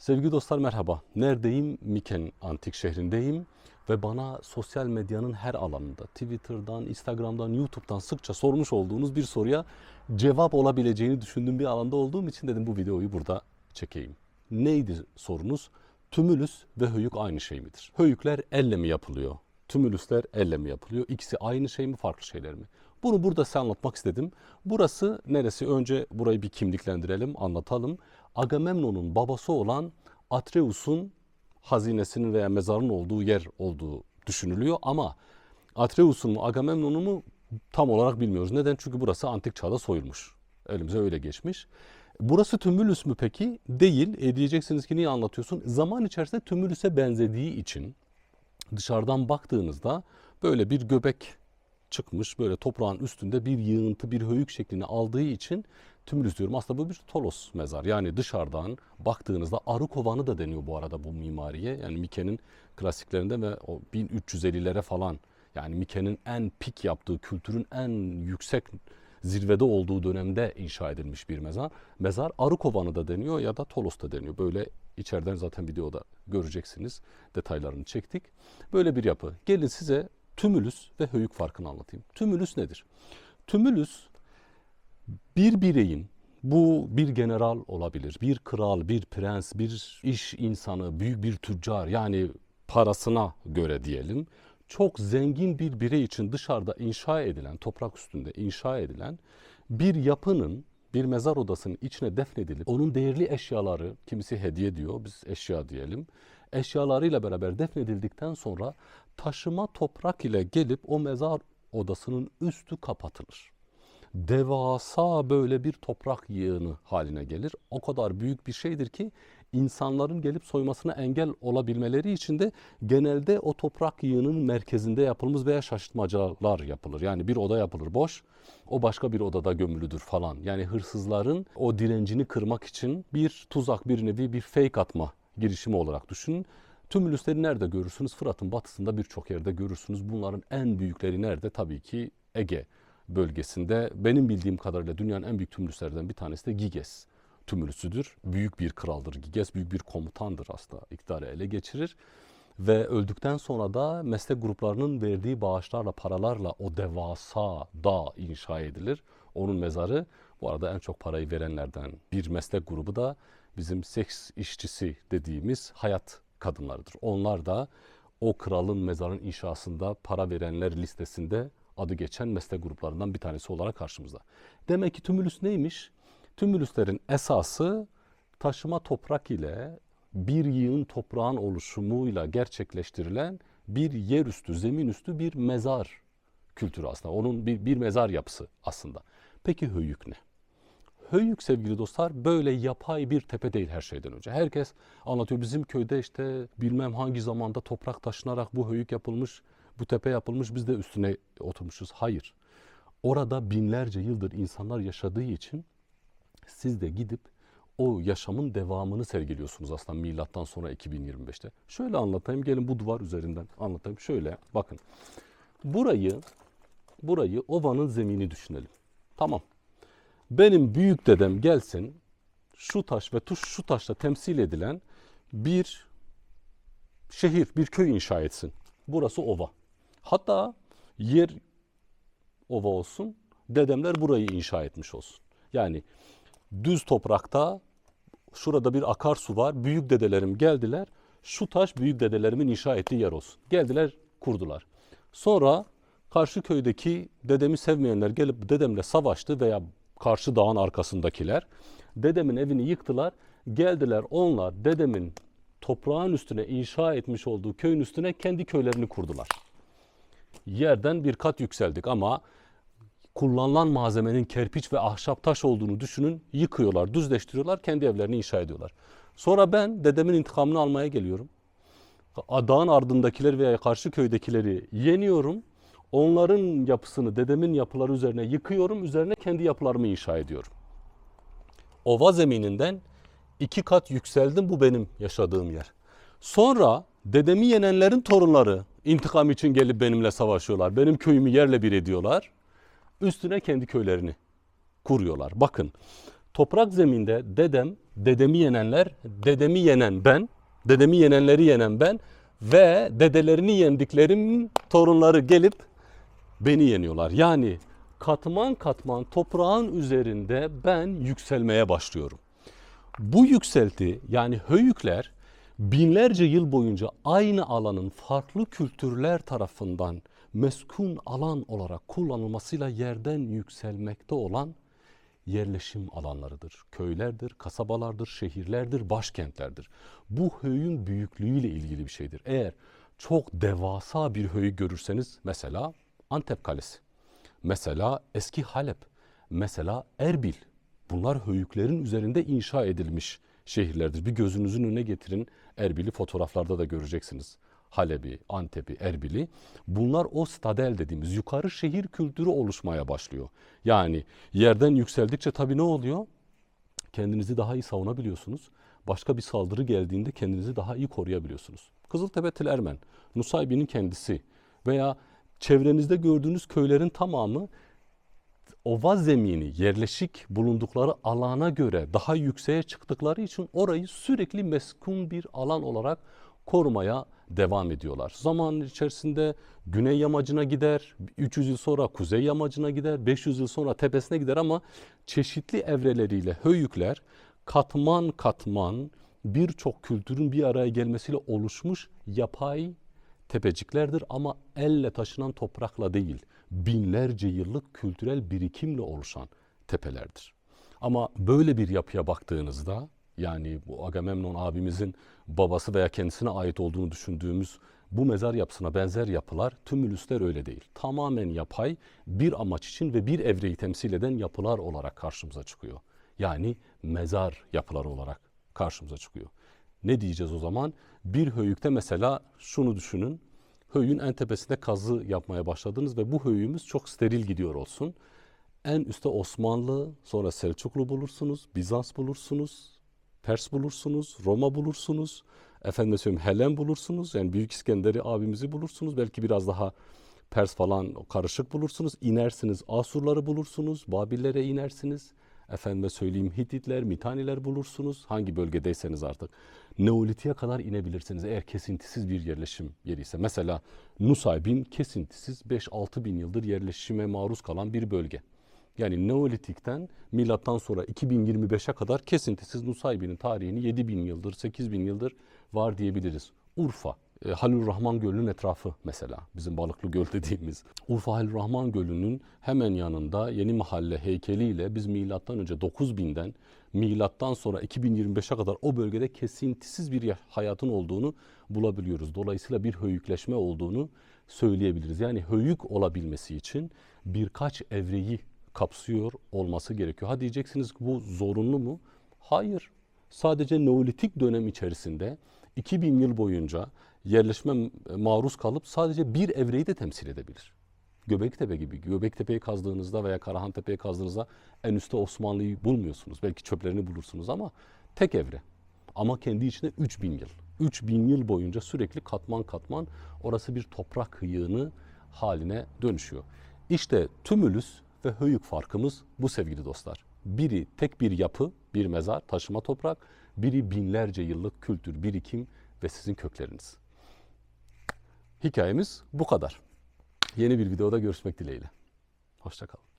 Sevgili dostlar merhaba. Neredeyim? Miken antik şehrindeyim ve bana sosyal medyanın her alanında Twitter'dan, Instagram'dan, YouTube'dan sıkça sormuş olduğunuz bir soruya cevap olabileceğini düşündüğüm bir alanda olduğum için dedim bu videoyu burada çekeyim. Neydi sorunuz? Tümülüs ve höyük aynı şey midir? Höyükler elle mi yapılıyor? Tümülüsler elle mi yapılıyor? İkisi aynı şey mi, farklı şeyler mi? Bunu burada size anlatmak istedim. Burası neresi? Önce burayı bir kimliklendirelim, anlatalım. Agamemnon'un babası olan Atreus'un hazinesinin veya mezarının olduğu yer olduğu düşünülüyor ama Atreus'un mu Agamemnon'un mu tam olarak bilmiyoruz. Neden? Çünkü burası antik çağda soyulmuş. Elimize öyle geçmiş. Burası Tümülüs mü peki? Değil. E diyeceksiniz ki niye anlatıyorsun? Zaman içerisinde Tümülüs'e benzediği için dışarıdan baktığınızda böyle bir göbek çıkmış böyle toprağın üstünde bir yığıntı bir höyük şeklini aldığı için tümülüs diyorum. Aslında bu bir tolos mezar. Yani dışarıdan baktığınızda arı kovanı da deniyor bu arada bu mimariye. Yani Mike'nin klasiklerinde ve o 1350'lere falan yani Mike'nin en pik yaptığı kültürün en yüksek zirvede olduğu dönemde inşa edilmiş bir mezar. Mezar arı kovanı da deniyor ya da tolos da deniyor. Böyle içeriden zaten videoda göreceksiniz. Detaylarını çektik. Böyle bir yapı. Gelin size tümülüs ve höyük farkını anlatayım. Tümülüs nedir? Tümülüs bir bireyin bu bir general olabilir, bir kral, bir prens, bir iş insanı, büyük bir tüccar yani parasına göre diyelim. Çok zengin bir birey için dışarıda inşa edilen, toprak üstünde inşa edilen bir yapının bir mezar odasının içine defnedilip onun değerli eşyaları, kimisi hediye diyor, biz eşya diyelim. Eşyalarıyla beraber defnedildikten sonra taşıma toprak ile gelip o mezar odasının üstü kapatılır devasa böyle bir toprak yığını haline gelir. O kadar büyük bir şeydir ki insanların gelip soymasına engel olabilmeleri için de genelde o toprak yığının merkezinde yapılmış veya şaşırtmacalar yapılır. Yani bir oda yapılır boş, o başka bir odada gömülüdür falan. Yani hırsızların o direncini kırmak için bir tuzak, bir nevi bir fake atma girişimi olarak düşünün. Tümülüsleri nerede görürsünüz? Fırat'ın batısında birçok yerde görürsünüz. Bunların en büyükleri nerede? Tabii ki Ege bölgesinde benim bildiğim kadarıyla dünyanın en büyük tümülüslerden bir tanesi de Giges tümülüsüdür. Büyük bir kraldır Giges, büyük bir komutandır aslında iktidarı ele geçirir. Ve öldükten sonra da meslek gruplarının verdiği bağışlarla, paralarla o devasa dağ inşa edilir. Onun mezarı bu arada en çok parayı verenlerden bir meslek grubu da bizim seks işçisi dediğimiz hayat kadınlarıdır. Onlar da o kralın mezarın inşasında para verenler listesinde adı geçen meslek gruplarından bir tanesi olarak karşımızda. Demek ki tümülüs neymiş? Tümülüslerin esası taşıma toprak ile bir yığın toprağın oluşumuyla gerçekleştirilen bir yerüstü, zemin üstü bir mezar kültürü aslında. Onun bir, bir mezar yapısı aslında. Peki höyük ne? Höyük sevgili dostlar böyle yapay bir tepe değil her şeyden önce. Herkes anlatıyor bizim köyde işte bilmem hangi zamanda toprak taşınarak bu höyük yapılmış bu tepe yapılmış biz de üstüne oturmuşuz. Hayır. Orada binlerce yıldır insanlar yaşadığı için siz de gidip o yaşamın devamını sergiliyorsunuz aslında milattan sonra 2025'te. Şöyle anlatayım. Gelin bu duvar üzerinden anlatayım. Şöyle bakın. Burayı burayı ovanın zemini düşünelim. Tamam. Benim büyük dedem gelsin şu taş ve tuş şu taşla temsil edilen bir şehir, bir köy inşa etsin. Burası ova. Hatta yer ova olsun, dedemler burayı inşa etmiş olsun. Yani düz toprakta şurada bir akarsu var. Büyük dedelerim geldiler. Şu taş büyük dedelerimin inşa ettiği yer olsun. Geldiler, kurdular. Sonra karşı köydeki dedemi sevmeyenler gelip dedemle savaştı veya karşı dağın arkasındakiler dedemin evini yıktılar. Geldiler onlar dedemin toprağın üstüne inşa etmiş olduğu köyün üstüne kendi köylerini kurdular yerden bir kat yükseldik ama kullanılan malzemenin kerpiç ve ahşap taş olduğunu düşünün. Yıkıyorlar, düzleştiriyorlar, kendi evlerini inşa ediyorlar. Sonra ben dedemin intikamını almaya geliyorum. Dağın ardındakileri veya karşı köydekileri yeniyorum. Onların yapısını dedemin yapıları üzerine yıkıyorum. Üzerine kendi yapılarımı inşa ediyorum. Ova zemininden iki kat yükseldim. Bu benim yaşadığım yer. Sonra dedemi yenenlerin torunları intikam için gelip benimle savaşıyorlar. Benim köyümü yerle bir ediyorlar. Üstüne kendi köylerini kuruyorlar. Bakın Toprak zeminde dedem, dedemi yenenler, dedemi yenen ben, dedemi yenenleri yenen ben ve dedelerini yendiklerim torunları gelip beni yeniyorlar. Yani katman katman toprağın üzerinde ben yükselmeye başlıyorum. Bu yükselti yani höyükler binlerce yıl boyunca aynı alanın farklı kültürler tarafından meskun alan olarak kullanılmasıyla yerden yükselmekte olan yerleşim alanlarıdır. Köylerdir, kasabalardır, şehirlerdir, başkentlerdir. Bu höyün büyüklüğüyle ilgili bir şeydir. Eğer çok devasa bir höyü görürseniz mesela Antep Kalesi, mesela eski Halep, mesela Erbil. Bunlar höyüklerin üzerinde inşa edilmiş şehirlerdir. Bir gözünüzün önüne getirin Erbil'i fotoğraflarda da göreceksiniz. Halep'i, Antep'i, Erbil'i. Bunlar o stadel dediğimiz yukarı şehir kültürü oluşmaya başlıyor. Yani yerden yükseldikçe tabii ne oluyor? Kendinizi daha iyi savunabiliyorsunuz. Başka bir saldırı geldiğinde kendinizi daha iyi koruyabiliyorsunuz. Kızıltepe Tel Ermen, Nusaybin'in kendisi veya çevrenizde gördüğünüz köylerin tamamı ova zemini yerleşik bulundukları alana göre daha yükseğe çıktıkları için orayı sürekli meskun bir alan olarak korumaya devam ediyorlar. Zaman içerisinde güney yamacına gider, 300 yıl sonra kuzey yamacına gider, 500 yıl sonra tepesine gider ama çeşitli evreleriyle höyükler katman katman birçok kültürün bir araya gelmesiyle oluşmuş yapay tepeciklerdir ama elle taşınan toprakla değil, binlerce yıllık kültürel birikimle oluşan tepelerdir. Ama böyle bir yapıya baktığınızda yani bu Agamemnon abimizin babası veya kendisine ait olduğunu düşündüğümüz bu mezar yapısına benzer yapılar tümülüsler öyle değil. Tamamen yapay bir amaç için ve bir evreyi temsil eden yapılar olarak karşımıza çıkıyor. Yani mezar yapıları olarak karşımıza çıkıyor. Ne diyeceğiz o zaman? Bir höyükte mesela şunu düşünün. Höyün en tepesinde kazı yapmaya başladınız ve bu höyüğümüz çok steril gidiyor olsun. En üstte Osmanlı, sonra Selçuklu bulursunuz, Bizans bulursunuz, Pers bulursunuz, Roma bulursunuz, efendim söyleyeyim Helen bulursunuz. Yani Büyük İskender'i abimizi bulursunuz. Belki biraz daha Pers falan karışık bulursunuz. İnersiniz Asurları bulursunuz, Babillere inersiniz. Efendime söyleyeyim Hititler, Mitaniler bulursunuz. Hangi bölgedeyseniz artık. Neolitik'e kadar inebilirsiniz eğer kesintisiz bir yerleşim yeri ise. Mesela Nusaybin kesintisiz 5-6 bin yıldır yerleşime maruz kalan bir bölge. Yani Neolitik'ten milattan sonra 2025'e kadar kesintisiz Nusaybin'in tarihini 7 bin yıldır, 8 bin yıldır var diyebiliriz. Urfa, e, Halil Rahman Gölü'nün etrafı mesela bizim Balıklı Göl dediğimiz. Urfa Halil Rahman Gölü'nün hemen yanında Yeni Mahalle heykeliyle biz milattan önce 9000'den milattan sonra 2025'e kadar o bölgede kesintisiz bir ya- hayatın olduğunu bulabiliyoruz. Dolayısıyla bir höyükleşme olduğunu söyleyebiliriz. Yani höyük olabilmesi için birkaç evreyi kapsıyor olması gerekiyor. Ha diyeceksiniz ki bu zorunlu mu? Hayır. Sadece Neolitik dönem içerisinde 2000 yıl boyunca yerleşme maruz kalıp sadece bir evreyi de temsil edebilir. Göbektepe gibi. Göbektepe'yi kazdığınızda veya Karahantepe'yi kazdığınızda en üstte Osmanlı'yı bulmuyorsunuz. Belki çöplerini bulursunuz ama tek evre. Ama kendi içinde 3000 yıl. 3000 yıl boyunca sürekli katman katman orası bir toprak yığını haline dönüşüyor. İşte tümülüs ve höyük farkımız bu sevgili dostlar. Biri tek bir yapı, bir mezar, taşıma toprak. Biri binlerce yıllık kültür, birikim ve sizin kökleriniz. Hikayemiz bu kadar. Yeni bir videoda görüşmek dileğiyle. Hoşçakalın.